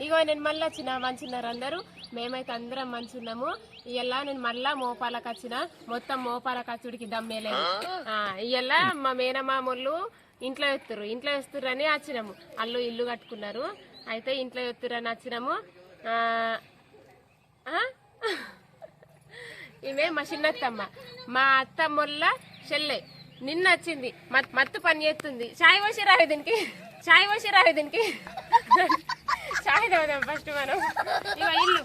ఇగో నేను మళ్ళీ వచ్చిన మంచున్నారు అందరూ. మేమైతే అందరం మంచున్నాము. ఇవాళ నేను మళ్ళా మోపాలకు వచ్చిన. మొత్తం మోపాలకు కచ్చుడికి దమ్మేలేదు ఇవాళ మా మేనమామూళ్ళు ఇంట్లో ఎత్తురు ఇంట్లో ఎత్తురు అని వచ్చినాము. అల్లు ఇల్లు కట్టుకున్నారు. అయితే ఇంట్లో ఎత్తురు అని వచ్చినాము. ఆ, ఆ? ఈమె మా చిన్నత్తమ్మ. మా అత్తమ్మొల్ల చెల్లె. నిన్న వచ్చింది. మత్- మత్తు పని చేస్తుంది. చాయ్ పోసి రావే దీనికి చాయ్ పోసి రావే దీనికి చాయ్ తాగుదాం ఫస్ట్ మనం. ఇవ ఇల్లు.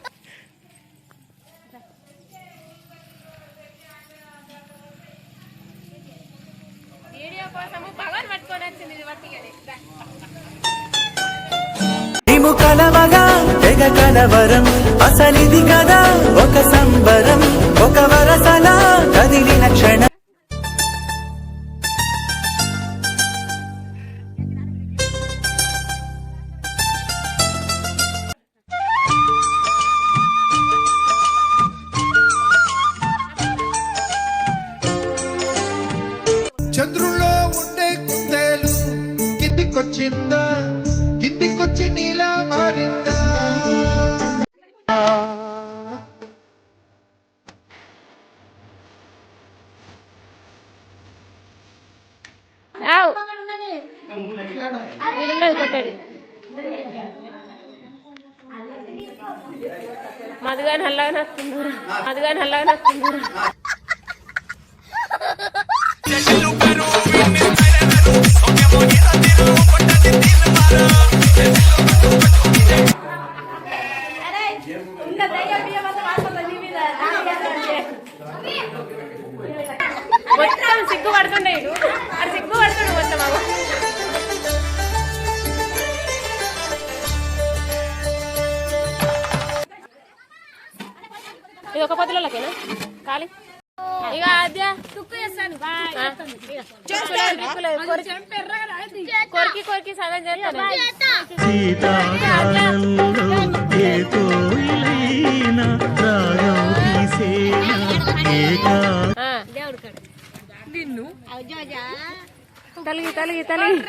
వీడియో కోసము పట్టుకొని వచ్చింది ఇది వట్టిగానే కలవగా తెగ కలవరం అసలిది కదా ఒక సంబరం ఒక వరసలా కదిలిన క్షణం. చంద్రుల్లో ఉండే కుందేలు కిందికొచ్చిందా? కిందికొచ్చి నీలా మారిందా. మధుగా నల్లగా నచ్చుతున్నారు మధుగా నల్లగా నచ్చుతున్నారు సిగ్గు పడుతుండే అది సిగ్గు పడుతుండే ఇది ఒక పదిలోకేనా ఖాళీ? కొరికి కొరికి సగం చేస్తాను ఆ. తలిగి తలిగి తలిగి.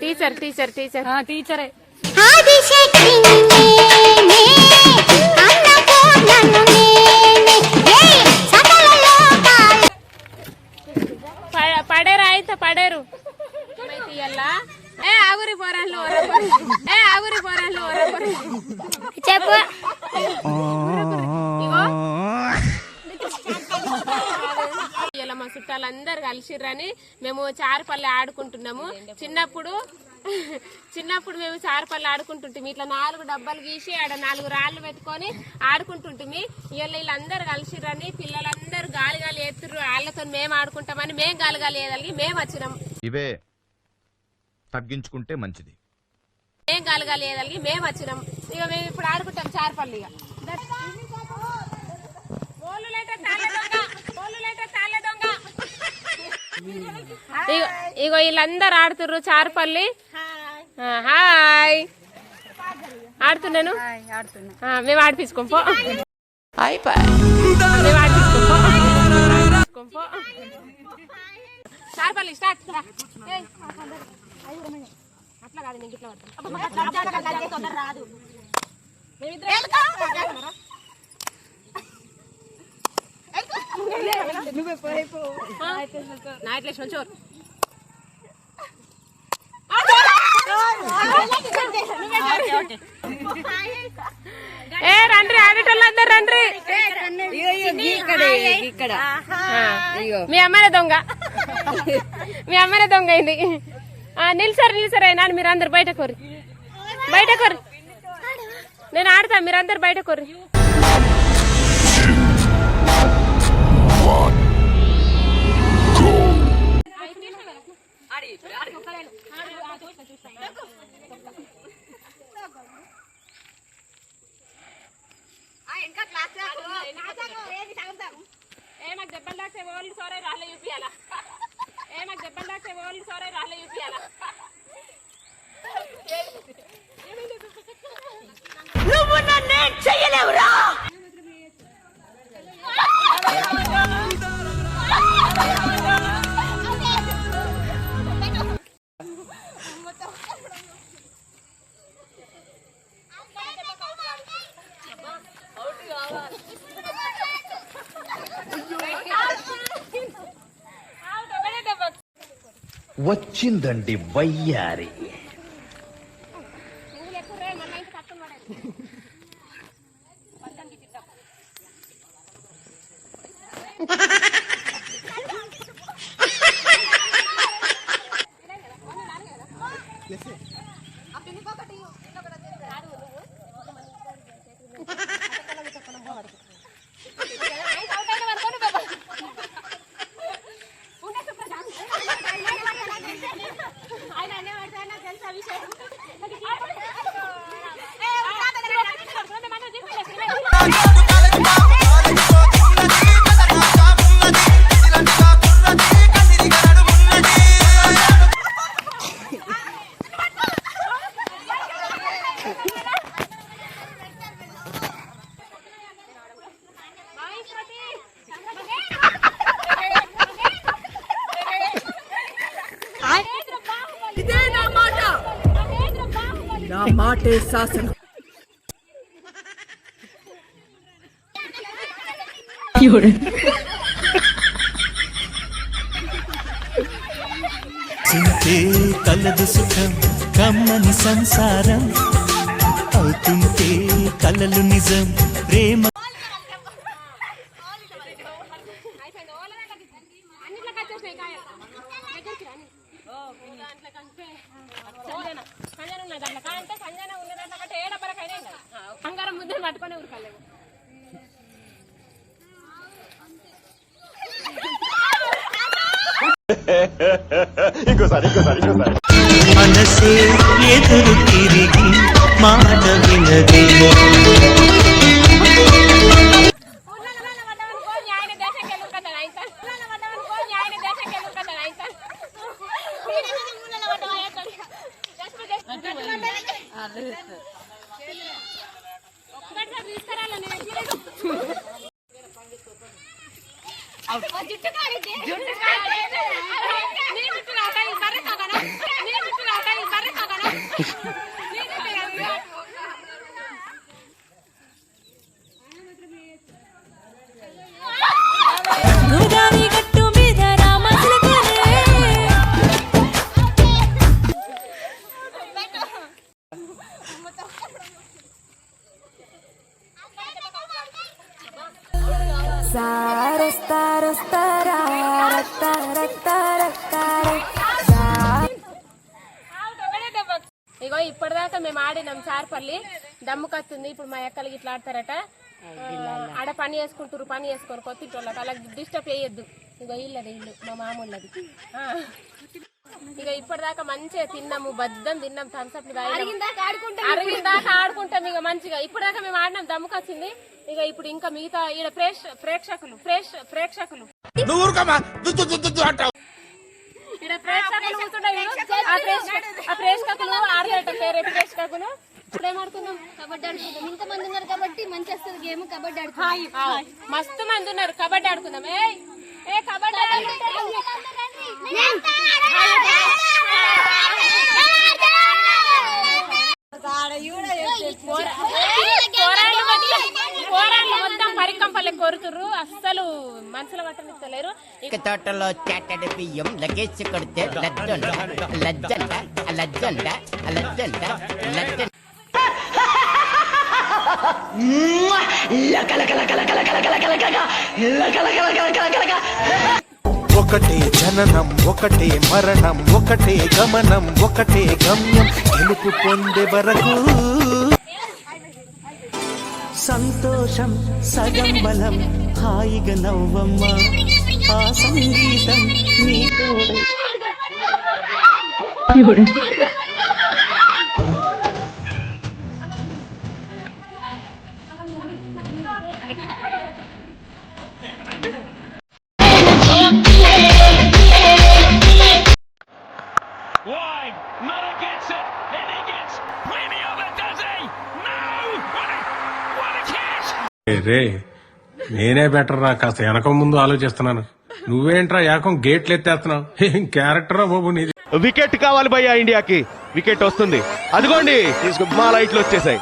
Teacher teacher teacher. టీచరే. మేము చారుపల్లి ఆడుకుంటున్నాము. చిన్నప్పుడు చిన్నప్పుడు మేము చారుపల్లి ఆడుకుంటుంటాం ఇట్లా నాలుగు డబ్బాలు గీసి ఆడ నాలుగు రాళ్ళు పెట్టుకొని ఆడుకుంటుంటాం ఇవాళ వీళ్ళందరూ కలిసిర్రని పిల్లలందరూ గాలి గాలి ఎత్తుర్రు. వాళ్ళతో మేము ఆడుకుంటామని మేము గాలి గాలి వేయగలిగి మేము వచ్చినాం. ఇవే తగ్గించుకుంటే మంచిది. మేము గాలి గాలి వేయగలిగి మేము వచ్చినాం. ఇక మేము ఇప్పుడు ఆడుకుంటాం చారుపల్లి ఇక ఇగో ఇగో వీళ్ళందరూ ఆడుతుర్రు చారుపల్లి. హాయ్. ఆడుతున్నాను? ఆ, మేము ఆడిపించుకోం పో. మేము ఆడిపించుకోం పో. ఆడిపించుకోం పో. చారుపల్లి స్టార్ట్ రా. ఏయ్, అట్లా కాదు నీకు ఇట్లా నా ఇట్లా ఏ రండి ఆడేటోళ్ళందరూ రండి. ఇక్కడ మీ అమ్మాయి దొంగ. మీ అమ్మాయి దొంగ అయింది నిలిసారు నిలిసారు అయినా మీరు అందరు బయట కొర్రి. బయట కొర్రి. నేను ఆడతా మీరందరు బయట కొర్రి. వచ్చిందండి వయ్యారి. అప్పుడు ఇంకొకటి ఇంకొకటి ఇంటి నా మాటే శాసనం చింతే కలదు సుఖం కమ్మని సంసారం. అవుతుంటే కలలు నిజం ప్రేమ అన్నిట్లో కట్టేసినాయి కాయలు. దగ్గరికి రాని. దాంట్లో కంటే. సంజన ఉన్న దాంట్లో ఉన్న దాంట్లో కంటే. బంగారం ముద్దని పట్టుకొని ఊరుకోలేము మనసే ఎదురు తిరిగి మాట వినదే. జుట్టు కాలితే జుట్టు కాలితే మేము ఆడినాం చార్పల్లి దమ్ముకొస్తుంది ఇప్పుడు మా ఎక్కలకి ఇట్లా ఆడతారట. ఆడ పని చేసుకుంటారు పని చేసుకొని కొత్త వాళ్ళకి అలా డిస్టర్బ్ చేయొద్దు. ఇగో ఇల్లది ఇల్లు మా మామూలది. ఇక ఇప్పటిదాకా మంచిగా తిన్నాము బద్దం తిన్నాం థమ్స్అప్ అరిగిందాకా ఆడుకుంటాం ఇక మంచిగా. ఇప్పటిదాకా మేము ఆడినాం దమ్ముకొచ్చింది ఇక ఇప్పుడు ఇంకా మిగతా ఈడ ప్రేక్ష ప్రేక్షకులు ప్రేక్ష ప్రేక్షకులు. ఆ ప్రేక్ష- ఆ ప్రేక్షకులు ఆడలేట పేరే ప్రేక్షకులు ఇప్పుడు ఏం ఆడుకుందాం? కబడ్డీ ఆడుకుందాం. ఇంతమంది ఉన్నారు కాబట్టి మంచి వస్తుంది గేమ్ కబడ్డీ ఆడుకుందాం. మస్తు మంది ఉన్నారు. కబడ్డీ ఆడుకుందాం. ఏ ఏ కబడ్డీ ఆడుకుందాం. పోరా- పోరాళ్ళు మొత్తం- పోరాళ్ళు మొత్తం కోరుతుర్రు. అస్సలు మనసులో పట్టనిస్తలేరు తోటలో చాటడి బియ్యం లగేజ్ కొడితే లజ్జండ. లజ్జండ లజ్జండ లజ్జండ లజ్జండ. ఒకటే జననం ఒకటే మరణం ఒకటే గమనం ఒకటే గమ్యం. గెలుపు పొందే వరకు సంతోషం సగం బలం హాయిగా నవ్వమ్మ ఆ సంగీతం నీతో రే నేనే బెటర్ రా కాస్త వెనక ముందు ఆలోచిస్తున్నాను. నువ్వేంట్రా ఏకం గేట్లు ఎత్తేస్తున్నావు? ఏం క్యారెక్టరా బాబు నీది? వికెట్ కావాలి భయ్యా ఇండియాకి. వికెట్ వస్తుంది. అదిగోండి. మా లైట్లు వచ్చేసాయి.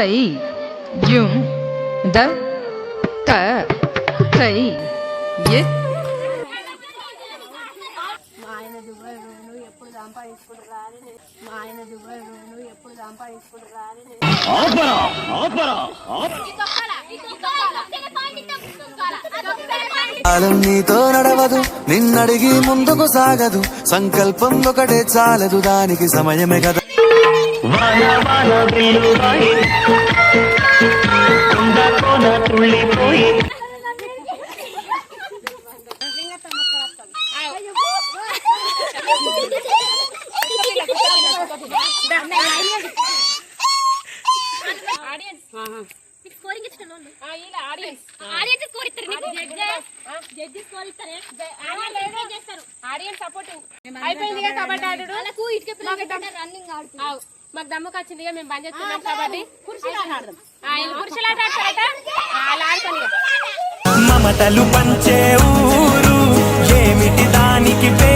తై యుం ద త తై కాలం నీతో నడవదు నిన్నడిగి ముందుకు సాగదు సంకల్పం ఒకటే చాలదు దానికి సమయమే కదా. స్కోరింగ్ ఇచ్చిన వాళ్ళు ఆడియన్స్ ఆడియన్స్ స్కోర్ చేస్తారు ఆడియన్స్ సపోర్టింగ్ అయిపోయింది ఇక కబడ్డీ ఆడు రన్నింగ్ ఆడుతుంది మాకు దమ్మకు వచ్చిందిగా మేము బంద్ చేస్తున్నాం కాబట్టి. పురుషులాట మమతలు పంచే ఊరు ఏమిటి దానికి పే